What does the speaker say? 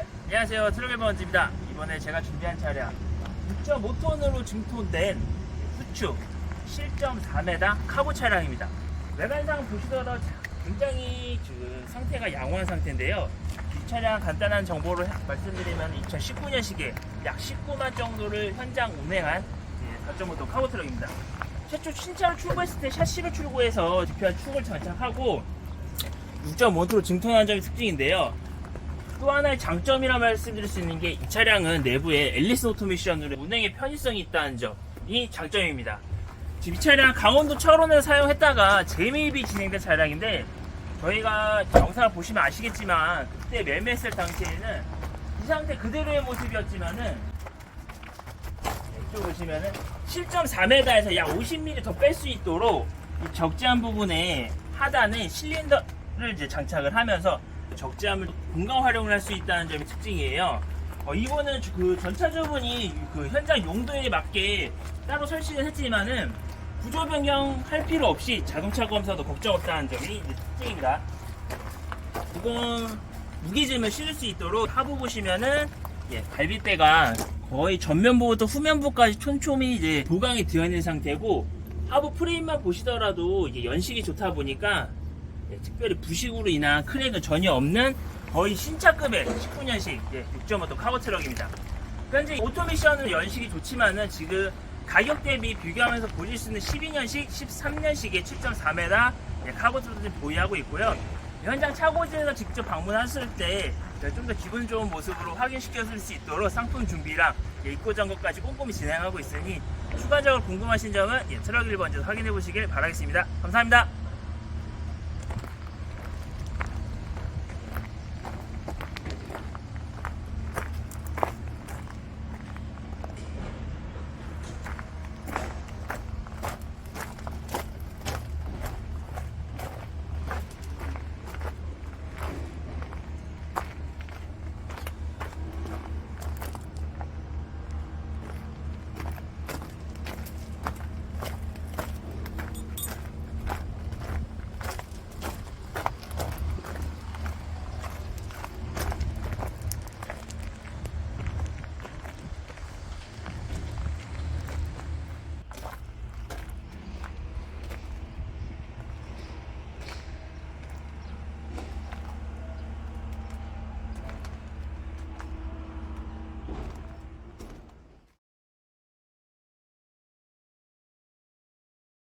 안녕하세요. 트럭의 번지입니다. 이번에 제가 준비한 차량. 6.5톤으로 증통된 후축 7.4m 카보 차량입니다. 외관상 보시더라도 굉장히 지금 상태가 양호한 상태인데요. 이 차량 간단한 정보를 말씀드리면 2019년식에 약 19만 정도를 현장 운행한 4.5톤 카보 트럭입니다. 최초 신차로 출고했을 때 샤시로 출고해서 디표한 축을 장착하고 6.5톤으로 증통한 점이 특징인데요 또 하나의 장점이라 말씀드릴 수 있는 게 이 차량은 내부에 앨리스 오토미션으로 운행의 편의성이 있다는 점이 장점입니다. 지금 이 차량 강원도 철원을 사용했다가 재매입이 진행된 차량인데 저희가 영상을 보시면 아시겠지만 그때 매매했을 당시에는 이 상태 그대로의 모습이었지만은 이쪽 보시면은 7.4m에서 약 50mm 더 뺄 수 있도록 이 적재한 부분에 하단에 실린더를 이제 장착을 하면서 적재함을 공간 활용을 할 수 있다는 점이 특징이에요. 어, 이거는 주- 그 전차 주분이 그 현장 용도에 맞게 따로 설치를 했지만은 구조 변경 할 필요 없이 자동차 검사도 걱정 없다는 점이 특징입니다. 이건 무게짐을 실을 수 있도록 하부 보시면은 예, 갈비대가 거의 전면부부터 후면부까지 촘촘히 이제 보강이 되어 있는 상태고 하부 프레임만 보시더라도 연식이 좋다 보니까 예, 특별히 부식으로 인한 크랙은 전혀 없는 거의 신차급의 19년식 예, 6.5톤 카고 트럭입니다. 현재 오토미션은 연식이 좋지만은 지금 가격 대비 비교하면서 보실 수 있는 12년식, 13년식의 7.4m 예, 카고 트럭을 보유하고 있고요. 현장 차고지에서 직접 방문하실 때 좀 더 기분 좋은 모습으로 확인시켜줄 수 있도록 상품 준비랑 예, 입고 점검까지 꼼꼼히 진행하고 있으니 추가적으로 궁금하신 점은 예, 트럭 1번에서 확인해 보시길 바라겠습니다. 감사합니다.